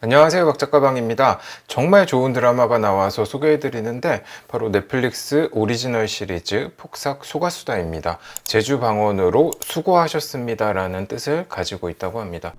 안녕하세요 박작가방입니다. 정말 좋은 드라마가 나와서 소개해드리는데 바로 넷플릭스 오리지널 시리즈 폭삭 소가수다입니다. 제주 방언으로 수고하셨습니다 라는 뜻을 가지고 있다고 합니다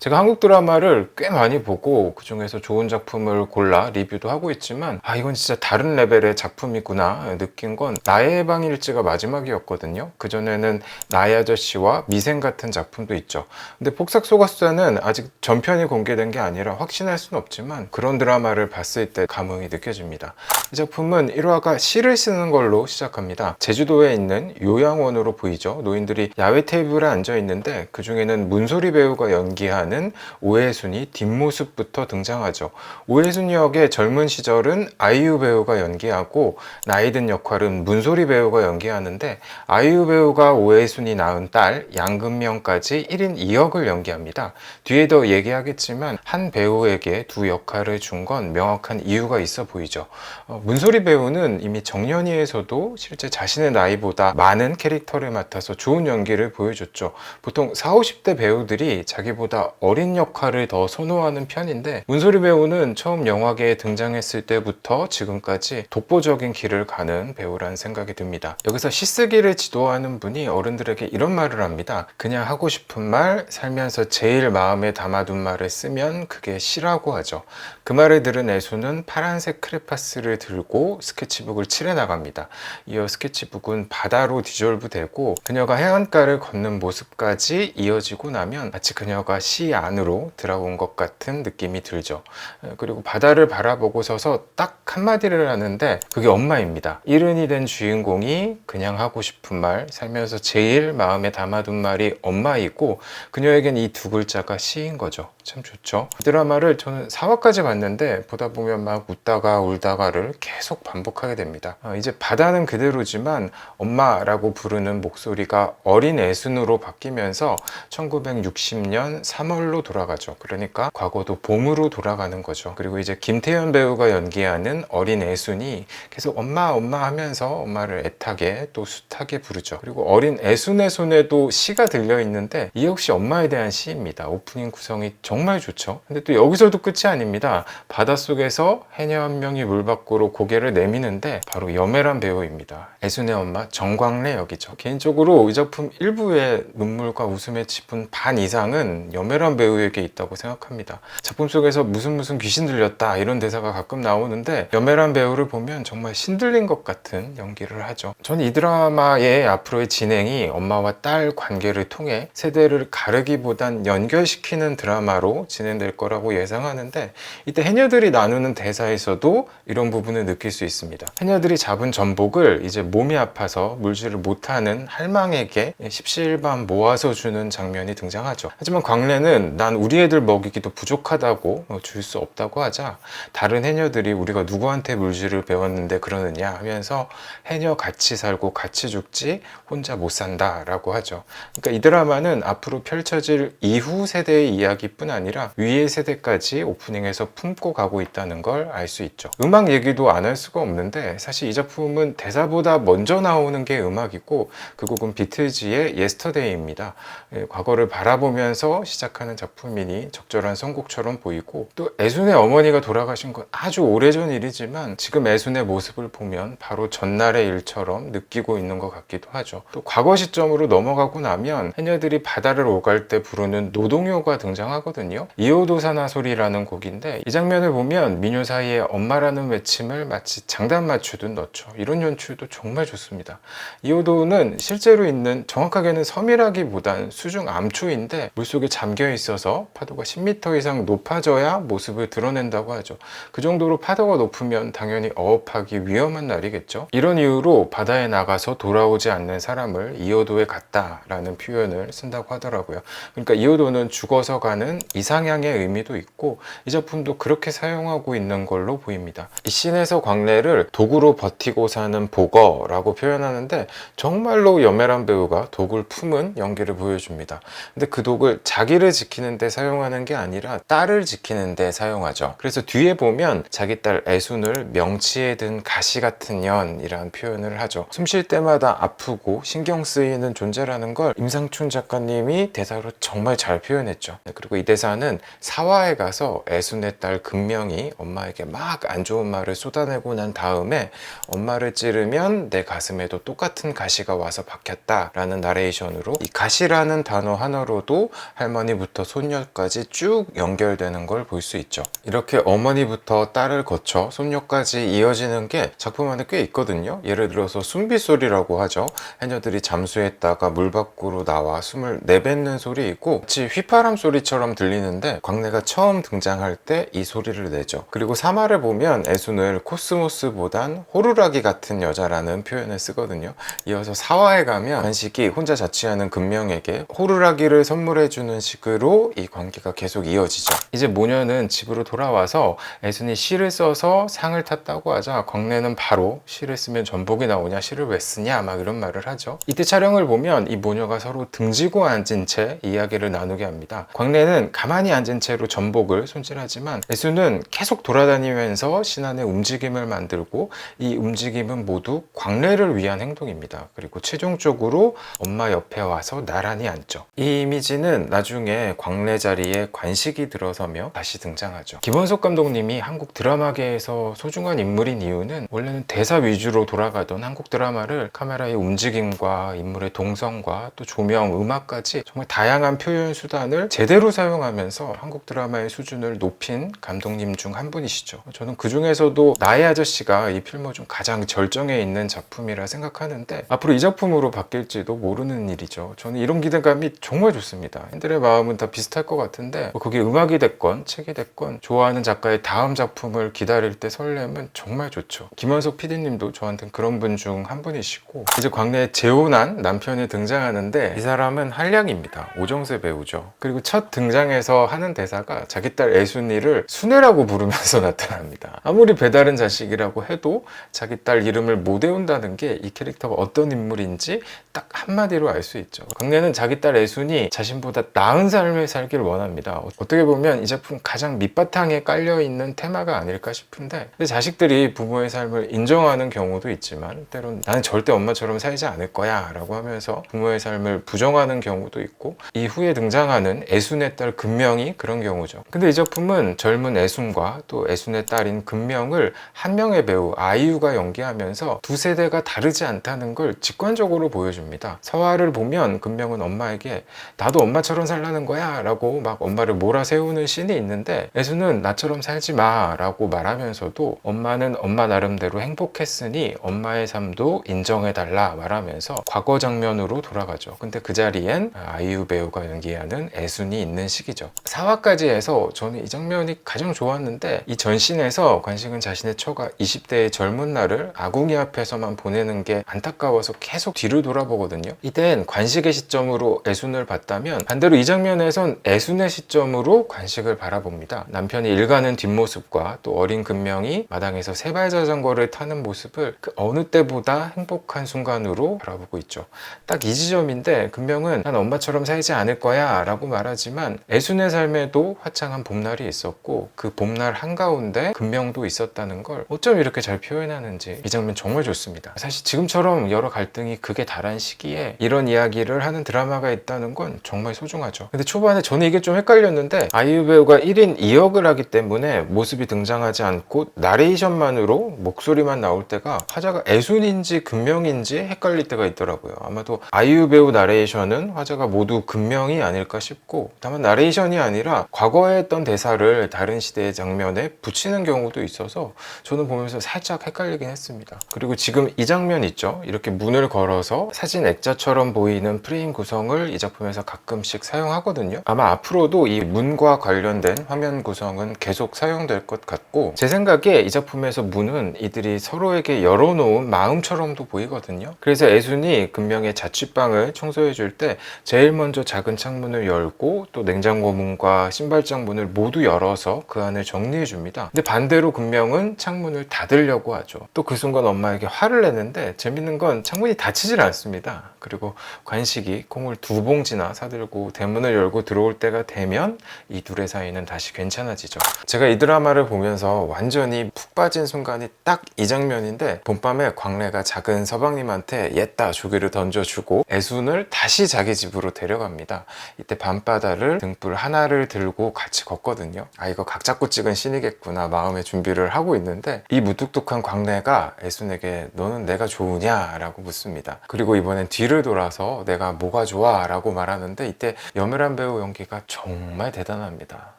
제가 한국 드라마를 꽤 많이 보고 그 중에서 좋은 작품을 골라 리뷰도 하고 있지만 아 이건 진짜 다른 레벨의 작품이구나 느낀 건 나의 방일지가 마지막이었거든요. 그 전에는 나의 아저씨와 미생 같은 작품도 있죠. 근데 폭삭 소가수다는 아직 전편이 공개된 게 아니라 확신할 수는 없지만 그런 드라마를 봤을 때 감흥이 느껴집니다. 이 작품은 1화가 시를 쓰는 걸로 시작합니다. 제주도에 있는 요양원으로 보이죠. 노인들이 야외 테이블에 앉아 있는데 그 중에는 문소리 배우가 연기 하는 오해순이 뒷모습부터 등장하죠. 오해순 역의 젊은 시절은 아이유 배우가 연기하고 나이 든 역할은 문소리 배우가 연기하는데 아이유 배우가 오해순이 낳은 딸 양금명까지 1인 2역을 연기합니다. 뒤에 더 얘기하겠지만 한 배우에게 두 역할을 준 건 명확한 이유가 있어 보이죠. 어, 문소리 배우는 이미 정년이에서도 실제 자신의 나이보다 많은 캐릭터를 맡아서 좋은 연기를 보여줬죠. 보통 40, 50대 배우들이 자기보다 어린 역할을 더 선호하는 편인데 문소리 배우는 처음 영화계에 등장했을 때부터 지금까지 독보적인 길을 가는 배우라는 생각이 듭니다. 여기서 시쓰기를 지도하는 분이 어른들에게 이런 말을 합니다. 그냥 하고 싶은 말, 살면서 제일 마음에 담아둔 말을 쓰면 그게 시라고 하죠. 그 말을 들은 애수는 파란색 크레파스를 들고 스케치북을 칠해 나갑니다. 이어 스케치북은 바다로 디졸브 되고 그녀가 해안가를 걷는 모습까지 이어지고 나면 마치 그녀가 시 안으로 들어온 것 같은 느낌이 들죠. 에, 그리고 바다를 바라보고 서서 딱 한마디를 하는데 그게 엄마입니다. 이른이 된 주인공이 그냥 하고 싶은 말, 살면서 제일 마음에 담아둔 말이 엄마이고 그녀에겐 이 두 글자가 시인 거죠. 참 좋죠. 이 드라마를 저는 4화까지 봤는데 보다 보면 막 웃다가 울다가를 계속 반복하게 됩니다. 어, 이제 바다는 그대로지만 엄마라고 부르는 목소리가 어린 애순으로 바뀌면서 1960년 3월로 돌아가죠. 그러니까 과거도 봄으로 돌아가는 거죠. 그리고 이제 김태현 배우가 연기하는 어린 애순이 계속 엄마 엄마 하면서 엄마를 애타게 또 숱하게 부르죠. 그리고 어린 애순의 손에도 시가 들려 있는데 이 역시 엄마에 대한 시입니다. 오프닝 구성이 정말 좋죠. 근데 또 여기서도 끝이 아닙니다. 바닷속에서 해녀 한 명이 물 밖으로 고개를 내미는데 바로 여매란 배우입니다. 애순의 엄마 정광래 역이죠. 개인적으로 이 작품 일부의 눈물과 웃음의 지분 반 이상은 여매란 배우에게 있다고 생각합니다. 작품 속에서 무슨 무슨 귀신 들렸다 이런 대사가 가끔 나오는데 여매란 배우를 보면 정말 신들린 것 같은 연기를 하죠. 저는 이 드라마의 앞으로의 진행이 엄마와 딸 관계를 통해 세대를 가르기보단 연결시키는 드라마로 진행될 거라고 예상하는데 이때 해녀들이 나누는 대사에서도 이런 부분을 느낄 수 있습니다. 해녀들이 잡은 전복을 이제 몸이 아파서 물질을 못하는 할망에게 십시일반 모아서 주는 장면이 등장하죠. 하지만 광래는 난 우리 애들 먹이기도 부족하다고 줄 수 없다고 하자 다른 해녀들이 우리가 누구한테 물질을 배웠는데 그러느냐 하면서 해녀 같이 살고 같이 죽지 혼자 못 산다라고 하죠. 그러니까 이 드라마는 앞으로 펼쳐질 이후 세대의 이야기뿐 아니라 위의 세대까지 오프닝에서 품고 가고 있다는 걸 알 수 있죠. 음악 얘기도 안 할 수가 없는데 사실 이 작품은 대사보다 먼저 나오는 게 음악이고 그 곡은 비틀즈의 예스터데이입니다. 예, 과거를 바라보면서 시작하는 작품이니 적절한 선곡처럼 보이고 또 애순의 어머니가 돌아가신 건 아주 오래전 일이지만 지금 애순의 모습을 보면 바로 전날의 일처럼 느끼고 있는 것 같기도 하죠. 또 과거 시점으로 넘어가고 나면 해녀들이 바다를 오갈 때 부르는 노동요가 등장하거든요. 이오도사나 소리라는 곡인데 이 장면을 보면 미녀 사이에 엄마라는 외침을 마치 장단 맞추듯 넣죠. 이런 연출도 정말 좋습니다. 이오도는 실제로 있는 정확하게는 섬이라기보단 수중 암초인데 물속에 잠겨 있어서 파도가 10m 이상 높아져야 모습을 드러낸다고 하죠. 그 정도로 파도가 높으면 당연히 어업하기 위험한 날이겠죠. 이런 이유로 바다에 나가서 돌아오지 않는 사람을 이오도에 갔다라는 표현을 쓴다고 하더라고요. 그러니까 이오도는 죽어서 가는 이상향의 의미도 있고 이 작품도 그렇게 사용하고 있는 걸로 보입니다. 이 씬에서 광래를 독으로 버티고 사는 보거라고 표현하는데 정말로 여매란 배우가 독을 품은 연기를 보여줍니다. 근데 그 독을 자기를 지키는 데 사용하는 게 아니라 딸을 지키는 데 사용하죠. 그래서 뒤에 보면 자기 딸 애순을 명치에 든 가시 같은 년이라는 표현을 하죠. 숨 쉴 때마다 아프고 신경 쓰이는 존재라는 걸 임상춘 작가님이 대사로 정말 잘 표현했죠. 네, 그리고 이 대사 대사는 사화에 가서 애순의 딸 금명이 엄마에게 막 안 좋은 말을 쏟아내고 난 다음에 엄마를 찌르면 내 가슴에도 똑같은 가시가 와서 박혔다 라는 나레이션으로 이 가시라는 단어 하나로도 할머니부터 손녀까지 쭉 연결되는 걸 볼 수 있죠. 이렇게 어머니부터 딸을 거쳐 손녀까지 이어지는 게 작품 안에 꽤 있거든요. 예를 들어서 숨빗소리라고 하죠. 해녀들이 잠수했다가 물 밖으로 나와 숨을 내뱉는 소리 있고 마치 휘파람 소리처럼 들 리는데 광래가 처음 등장할 때 이 소리를 내죠. 그리고 사마를 보면 애순을 코스모스보단 호루라기 같은 여자라는 표현을 쓰거든요. 이어서 사화에 가면 관식이 혼자 자취하는 금명에게 호루라기를 선물해주는 식으로 이 관계가 계속 이어지죠. 이제 모녀는 집으로 돌아와서 애순이 시를 써서 상을 탔다고 하자 광래는 바로 시를 쓰면 전복이 나오냐 시를 왜 쓰냐 막 이런 말을 하죠. 이때 촬영을 보면 이 모녀가 서로 등지고 앉은 채 이야기를 나누게 합니다. 광래는 가만히 앉은 채로 전복을 손질하지만 애순은 계속 돌아다니면서 신안의 움직임을 만들고 이 움직임은 모두 광래를 위한 행동입니다. 그리고 최종적으로 엄마 옆에 와서 나란히 앉죠. 이 이미지는 나중에 광래 자리에 관식이 들어서며 다시 등장하죠. 김원석 감독님이 한국 드라마계에서 소중한 인물인 이유는 원래는 대사 위주로 돌아가던 한국 드라마를 카메라의 움직임과 인물의 동성과 또 조명, 음악까지 정말 다양한 표현 수단을 제대로 사용하 면서 한국 드라마의 수준을 높인 감독님 중 한 분이시죠. 저는 그 중에서도 나의 아저씨가 이 필모 중 가장 절정에 있는 작품이라 생각하는데 앞으로 이 작품으로 바뀔지도 모르는 일이죠. 저는 이런 기대감이 정말 좋습니다. 팬들의 마음은 다 비슷할 것 같은데 뭐 그게 음악이 됐건 책이 됐건 좋아하는 작가의 다음 작품을 기다릴 때 설렘은 정말 좋죠. 김원석 PD님도 저한테는 그런 분 중 한 분이시고 이제 광래에 재혼한 남편이 등장하는데 이 사람은 한량입니다. 오정세 배우죠. 그리고 첫 등장에 서 하는 대사가 자기 딸 애순이를 순애라고 부르면서 나타납니다. 아무리 배다른 자식이라고 해도 자기 딸 이름을 못 외운다는 게 이 캐릭터가 어떤 인물인지 딱 한마디로 알 수 있죠. 광래는 자기 딸 애순이 자신보다 나은 삶을 살기를 원합니다. 어떻게 보면 이 작품 가장 밑바탕에 깔려 있는 테마가 아닐까 싶은데 자식들이 부모의 삶을 인정하는 경우도 있지만 때론 나는 절대 엄마처럼 살지 않을 거야 라고 하면서 부모의 삶을 부정하는 경우도 있고 이후에 등장하는 애순의 딸 금명이 그런 경우죠. 근데 이 작품은 젊은 애순과 또 애순의 딸인 금명을 한 명의 배우 아이유가 연기하면서 두 세대가 다르지 않다는 걸 직관적으로 보여줍니다. 서화를 보면 금명은 엄마에게 나도 엄마처럼 살라는 거야 라고 막 엄마를 몰아세우는 씬이 있는데 애순은 나처럼 살지 마 라고 말하면서도 엄마는 엄마 나름대로 행복했으니 엄마의 삶도 인정해달라 말하면서 과거 장면으로 돌아가죠. 근데 그 자리엔 아이유 배우가 연기하는 애순이 있는 시기 죠. 사화까지 해서 저는 이 장면이 가장 좋았는데 이 전신에서 관식은 자신의 처가 20대의 젊은 날을 아궁이 앞에서만 보내는 게 안타까워서 계속 뒤를 돌아보거든요. 이땐 관식의 시점으로 애순을 봤다면 반대로 이 장면에선 애순의 시점으로 관식을 바라봅니다. 남편이 일가는 뒷모습과 또 어린 금명이 마당에서 세발 자전거를 타는 모습을 그 어느 때보다 행복한 순간으로 바라보고 있죠. 딱 이 지점인데 금명은 난 엄마처럼 살지 않을 거야 라고 말하지만 애순 의 삶에도 화창한 봄날이 있었고 그 봄날 한가운데 금명도 있었다는 걸 어쩜 이렇게 잘 표현하는지 이 장면 정말 좋습니다. 사실 지금처럼 여러 갈등이 극에 달한 시기에 이런 이야기를 하는 드라마가 있다는 건 정말 소중하죠. 근데 초반에 저는 이게 좀 헷갈렸는데 아이유 배우가 1인 2역을 하기 때문에 모습이 등장하지 않고 나레이션만으로 목소리만 나올 때가 화자가 애순인지 금명인지 헷갈릴 때가 있더라고요. 아마도 아이유 배우 나레이션은 화자가 모두 금명이 아닐까 싶고 다만 나레이션 이 아니라 과거에 했던 대사를 다른 시대의 장면에 붙이는 경우도 있어서 저는 보면서 살짝 헷갈리긴 했습니다. 그리고 지금 이 장면 있죠? 이렇게 문을 걸어서 사진 액자처럼 보이는 프레임 구성을 이 작품에서 가끔씩 사용하거든요. 아마 앞으로도 이 문과 관련된 화면 구성은 계속 사용될 것 같고 제 생각에 이 작품에서 문은 이들이 서로에게 열어놓은 마음처럼도 보이거든요. 그래서 애순이 금명의 자취방을 청소해 줄 때 제일 먼저 작은 창문을 열고 또 냉장고 문과 신발장 문을 모두 열어서 그 안을 정리해 줍니다. 근데 반대로 금명은 창문을 닫으려고 하죠. 또 그 순간 엄마에게 화를 내는데 재밌는 건 창문이 닫히질 않습니다. 그리고 관식이 콩을 두 봉지나 사들고 대문을 열고 들어올 때가 되면 이 둘의 사이는 다시 괜찮아지죠. 제가 이 드라마를 보면서 완전히 푹 빠진 순간이 딱 이 장면인데 봄밤에 광래가 작은 서방님한테 옛다 조개를 던져주고 애순을 다시 자기 집으로 데려갑니다. 이때 밤바다를 등불 촛불 하나를 들고 같이 걷거든요. 아 이거 각 잡고 찍은 신이겠구나 마음의 준비를 하고 있는데 이 무뚝뚝한 광래가 애순에게 너는 내가 좋으냐 라고 묻습니다. 그리고 이번엔 뒤를 돌아서 내가 뭐가 좋아 라고 말하는데 이때 염혜란 배우 연기가 정말 대단합니다.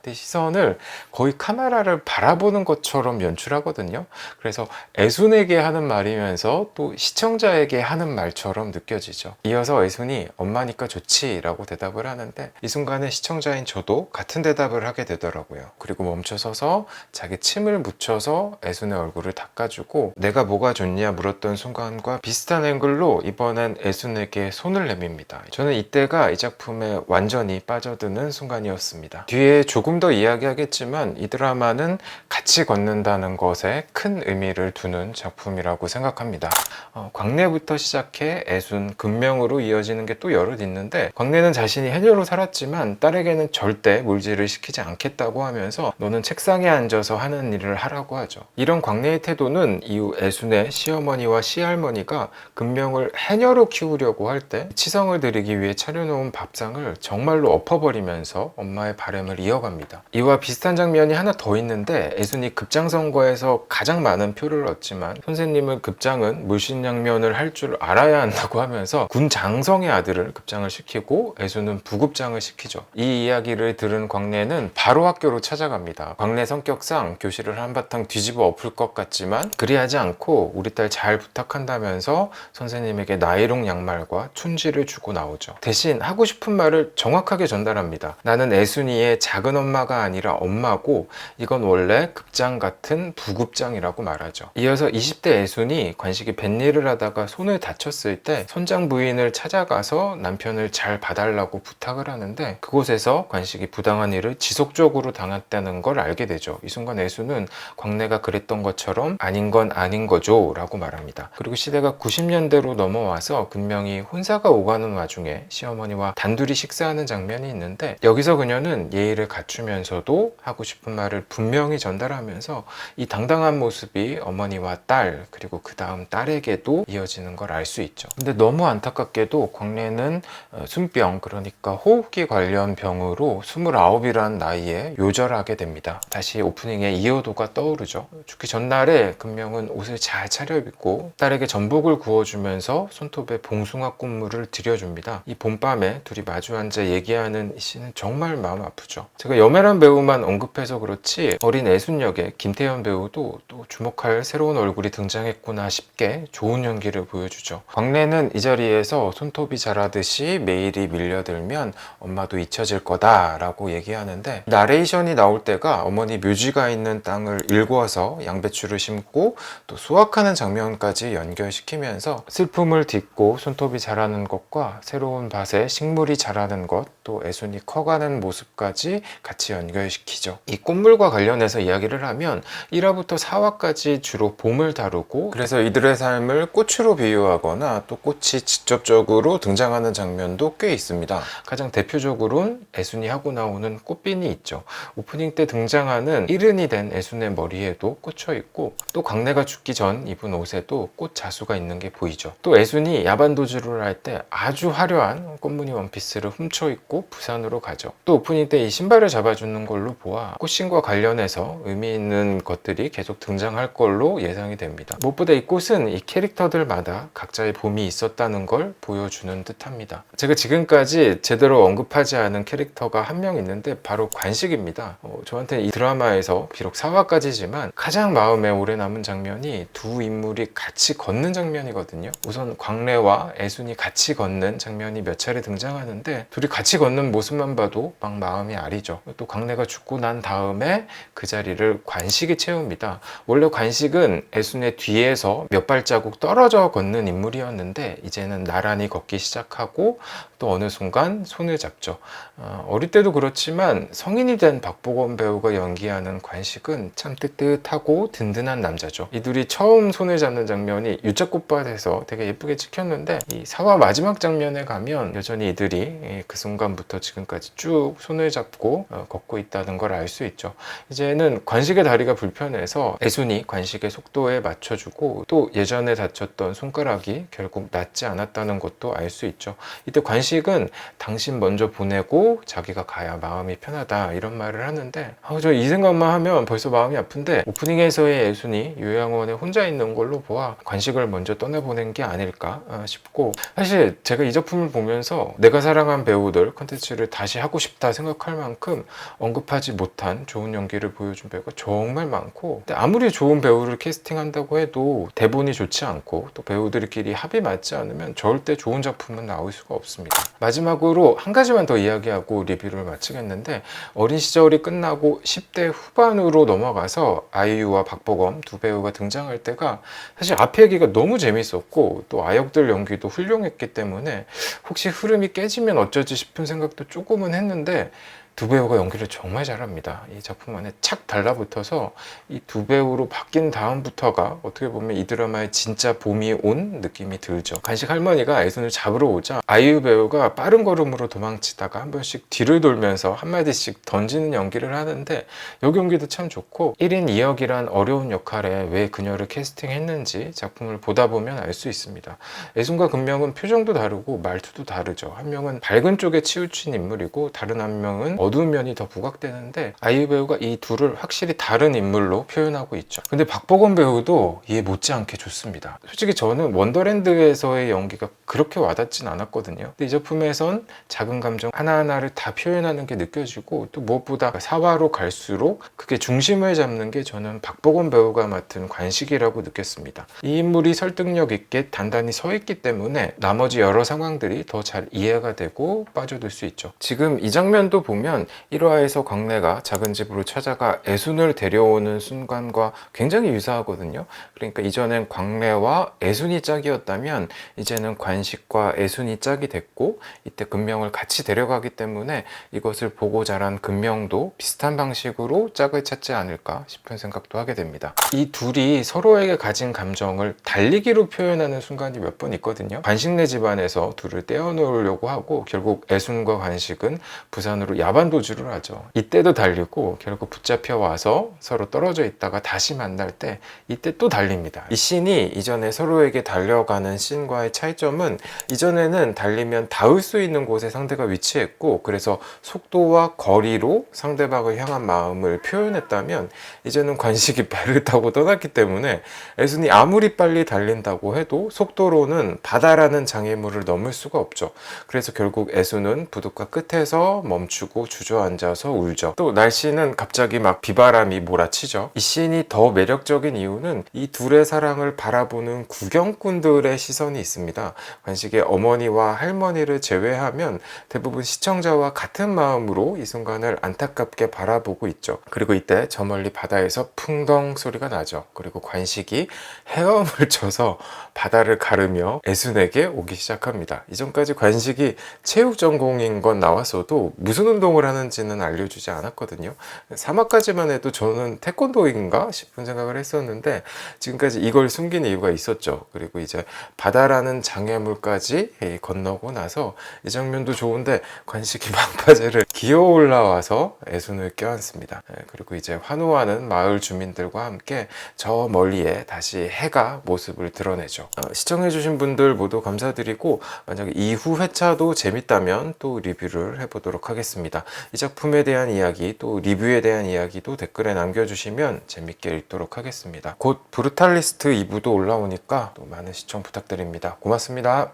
이 시선을 거의 카메라를 바라보는 것처럼 연출하거든요. 그래서 애순에게 하는 말이면서 또 시청자에게 하는 말처럼 느껴지죠. 이어서 애순이 엄마니까 좋지 라고 대답을 하는데 이 순간에 시청자 인 저도 같은 대답을 하게 되더라고요. 그리고 멈춰서서 자기 침을 묻혀서 애순의 얼굴을 닦아주고 내가 뭐가 좋냐 물었던 순간과 비슷한 앵글로 이번엔 애순에게 손을 내밉니다. 저는 이때가 이 작품에 완전히 빠져드는 순간이었습니다. 뒤에 조금 더 이야기하겠지만 이 드라마는 같이 걷는다는 것에 큰 의미를 두는 작품이라고 생각합니다. 어, 광래부터 시작해 애순, 금명으로 이어지는 게 또 여럿 있는데 광래는 자신이 해녀로 살았지만 딸에게는 절대 물질을 시키지 않겠다고 하면서 너는 책상에 앉아서 하는 일을 하라고 하죠. 이런 광래의 태도는 이후 애순의 시어머니와 시할머니가 금명을 해녀로 키우려고 할 때 치성을 드리기 위해 차려놓은 밥상을 정말로 엎어버리면서 엄마의 바램을 이어갑니다. 이와 비슷한 장면이 하나 더 있는데 애순이 급장 선거에서 가장 많은 표를 얻지만 선생님은 급장은 물신 양면을 할 줄 알아야 한다고 하면서 군 장성의 아들을 급장을 시키고 애순은 부급장을 시키죠. 이 이야기 를 들은 광래는 바로 학교로 찾아갑니다. 광래 성격상 교실을 한바탕 뒤집어 엎을 것 같지만 그리하지 않고 우리 딸 잘 부탁한다면서 선생님에게 나이롱 양말과 춘지를 주고 나오죠. 대신 하고 싶은 말을 정확하게 전달합니다. 나는 애순이의 작은 엄마가 아니라 엄마고 이건 원래 급장 같은 부급장이라고 말하죠. 이어서 20대 애순이 관식이 뱃일을 하다가 손을 다쳤을 때 선장 부인을 찾아가서 남편을 잘 봐달라고 부탁을 하는데 그곳에서 관식이 부당한 일을 지속적으로 당했다는 걸 알게 되죠. 이 순간 애순은 광래가 그랬던 것처럼 아닌 건 아닌 거죠 라고 말합니다. 그리고 시대가 90년대로 넘어와서 금명이 혼사가 오가는 와중에 시어머니와 단둘이 식사하는 장면이 있는데 여기서 그녀는 예의를 갖추면서도 하고 싶은 말을 분명히 전달하면서 이 당당한 모습이 어머니와 딸 그리고 그 다음 딸에게도 이어지는 걸 알 수 있죠. 근데 너무 안타깝게도 광래는 어, 숨병 그러니까 호흡기 관련 병으로 29이라는 나이에 요절하게 됩니다. 다시 오프닝의 이어도가 떠오르죠. 죽기 전날에 금명은 옷을 잘 차려입고 딸에게 전복을 구워주면서 손톱에 봉숭아 꽃물을 들여줍니다. 이 봄밤에 둘이 마주 앉아 얘기하는 이 씬은 정말 마음 아프죠. 제가 여매란 배우만 언급해서 그렇지 어린 애순 역의 김태현 배우도 또 주목할 새로운 얼굴이 등장했구나 싶게 좋은 연기를 보여주죠. 광래는 이 자리에서 손톱이 자라듯이 매일이 밀려들면 엄마도 잊혀질 거다 라고 얘기하는데 나레이션이 나올 때가 어머니 묘지가 있는 땅을 일궈서 양배추를 심고 또 수확하는 장면까지 연결시키면서 슬픔을 딛고 손톱이 자라는 것과 새로운 밭에 식물이 자라는 것 또 애순이 커가는 모습까지 같이 연결시키죠. 이 꽃물과 관련해서 이야기를 하면 1화부터 4화까지 주로 봄을 다루고 그래서 이들의 삶을 꽃으로 비유하거나 또 꽃이 직접적으로 등장하는 장면도 꽤 있습니다. 가장 대표적으로는 애순이 하고 나오는 꽃빈이 있죠. 오프닝 때 등장하는 이른이 된 애순의 머리에도 꽂혀 있고 또 광래가 죽기 전 입은 옷에도 꽃 자수가 있는 게 보이죠. 또 애순이 야반 도주를 할 때 아주 화려한 꽃무늬 원피스를 훔쳐 입고 부산으로 가죠. 또 오프닝 때 이 신발을 잡아주는 걸로 보아 꽃신과 관련해서 의미 있는 것들이 계속 등장할 걸로 예상이 됩니다. 무엇보다 이 꽃은 이 캐릭터들마다 각자의 봄이 있었다는 걸 보여주는 듯합니다. 제가 지금까지 제대로 언급하지 않은 캐릭터가 한 명 있는데 바로 관식입니다. 어, 저한테는 이 드라마에서 비록 4화까지지만 가장 마음에 오래 남은 장면이 두 인물이 같이 걷는 장면이거든요. 우선 광래와 애순이 같이 걷는 장면이 몇 차례 등장하는데 둘이 같이 걷는 모습만 봐도 막 마음이 아리죠. 또 광래가 죽고 난 다음에 그 자리를 관식이 채웁니다. 원래 관식은 애순의 뒤에서 몇 발자국 떨어져 걷는 인물이었는데 이제는 나란히 걷기 시작하고 또 어느 순간 손을 잡죠. 어, 어릴 때도 그렇지만 성인이 된 박보검 배우가 연기하는 관식은 참 뜨뜻하고 든든한 남자죠. 이 둘이 처음 손을 잡는 장면이 유자꽃밭에서 되게 예쁘게 찍혔는데 이 사화 마지막 장면에 가면 여전히 이들이 예, 그 순간 전부터 지금까지 쭉 손을 잡고 어, 걷고 있다는 걸 알 수 있죠. 이제는 관식의 다리가 불편해서 애순이 관식의 속도에 맞춰주고 또 예전에 다쳤던 손가락이 결국 낫지 않았다는 것도 알 수 있죠. 이때 관식은 당신 먼저 보내고 자기가 가야 마음이 편하다 이런 말을 하는데 아, 저이 생각만 하면 벌써 마음이 아픈데 오프닝에서의 애순이 요양원에 혼자 있는 걸로 보아 관식을 먼저 떠나보낸 게 아닐까 아, 싶고 사실 제가 이 작품을 보면서 내가 사랑한 배우들 컨텐츠를 다시 하고 싶다 생각할 만큼 언급하지 못한 좋은 연기를 보여준 배우가 정말 많고 아무리 좋은 배우를 캐스팅한다고 해도 대본이 좋지 않고 또 배우들끼리 합이 맞지 않으면 절대 좋은 작품은 나올 수가 없습니다. 마지막으로 한 가지만 더 이야기하고 리뷰를 마치겠는데 어린 시절이 끝나고 10대 후반으로 넘어가서 아이유와 박보검 두 배우가 등장할 때가 사실 앞에 얘기가 너무 재밌었고 또 아역들 연기도 훌륭했기 때문에 혹시 흐름이 깨지면 어쩌지 싶은 생각 도 조금은 했는데 두 배우가 연기를 정말 잘합니다. 이 작품 안에 착 달라붙어서 이 두 배우로 바뀐 다음부터가 어떻게 보면 이 드라마의 진짜 봄이 온 느낌이 들죠. 간식 할머니가 애순을 잡으러 오자 아이유 배우가 빠른 걸음으로 도망치다가 한 번씩 뒤를 돌면서 한마디씩 던지는 연기를 하는데 여기 연기도 참 좋고 1인 2역이란 어려운 역할에 왜 그녀를 캐스팅했는지 작품을 보다 보면 알 수 있습니다. 애순과 금명은 표정도 다르고 말투도 다르죠. 한 명은 밝은 쪽에 치우친 인물이고 다른 한 명은 어두운 면이 더 부각되는데 아이유 배우가 이 둘을 확실히 다른 인물로 표현하고 있죠. 근데 박보검 배우도 이에 못지않게 좋습니다. 솔직히 저는 원더랜드에서의 연기가 그렇게 와닿진 않았거든요. 근데 이 작품에선 작은 감정 하나하나를 다 표현하는 게 느껴지고 또 무엇보다 사화로 갈수록 그게 중심을 잡는 게 저는 박보검 배우가 맡은 관식이라고 느꼈습니다. 이 인물이 설득력 있게 단단히 서 있기 때문에 나머지 여러 상황들이 더 잘 이해가 되고 빠져들 수 있죠. 지금 이 장면도 보면 1화에서 광래가 작은 집으로 찾아가 애순을 데려오는 순간과 굉장히 유사하거든요. 그러니까 이전엔 광래와 애순이 짝이었다면 이제는 관 식과 애순이 짝이 됐고 이때 금명을 같이 데려가기 때문에 이것을 보고 자란 금명도 비슷한 방식으로 짝을 찾지 않을까 싶은 생각도 하게 됩니다. 이 둘이 서로에게 가진 감정을 달리기로 표현하는 순간이 몇 번 있거든요. 관식네 집안에서 둘을 떼어놓으려고 하고 결국 애순과 관식은 부산으로 야반 도주를 하죠. 이때도 달리고 결국 붙잡혀 와서 서로 떨어져 있다가 다시 만날 때 이때 또 달립니다. 이 씬이 이전에 서로에게 달려가는 씬과의 차이점은 이전에는 달리면 닿을 수 있는 곳에 상대가 위치했고 그래서 속도와 거리로 상대방을 향한 마음을 표현했다면 이제는 관식이 배를 타고 떠났기 때문에 애순이 아무리 빨리 달린다고 해도 속도로는 바다라는 장애물을 넘을 수가 없죠. 그래서 결국 애순은 부둣가 끝에서 멈추고 주저앉아서 울죠. 또 날씨는 갑자기 막 비바람이 몰아치죠. 이 씬이 더 매력적인 이유는 이 둘의 사랑을 바라보는 구경꾼들의 시선이 있습니다. 관식의 어머니와 할머니를 제외하면 대부분 시청자와 같은 마음으로 이 순간을 안타깝게 바라보고 있죠. 그리고 이때 저 멀리 바다에서 풍덩 소리가 나죠. 그리고 관식이 헤엄을 쳐서 바다를 가르며 애순에게 오기 시작합니다. 이전까지 관식이 체육 전공인 건 나왔어도 무슨 운동을 하는지는 알려주지 않았거든요. 사막까지만 해도 저는 태권도인가 싶은 생각을 했었는데 지금까지 이걸 숨긴 이유가 있었죠. 그리고 이제 바다라는 장애물 까지 예, 건너고 나서 이 장면도 좋은데 관식이 막바지를 기어 올라와서 애순을 껴안습니다. 예, 그리고 이제 환호하는 마을 주민들과 함께 저 멀리에 다시 해가 모습을 드러내죠. 어, 시청해주신 분들 모두 감사드리고 만약에 이후 회차도 재밌다면 또 리뷰를 해보도록 하겠습니다. 이 작품에 대한 이야기 또 리뷰에 대한 이야기도 댓글에 남겨주시면 재밌게 읽도록 하겠습니다. 곧 브루탈리스트 2부도 올라오니까 또 많은 시청 부탁드립니다. 고맙습니다. ครับ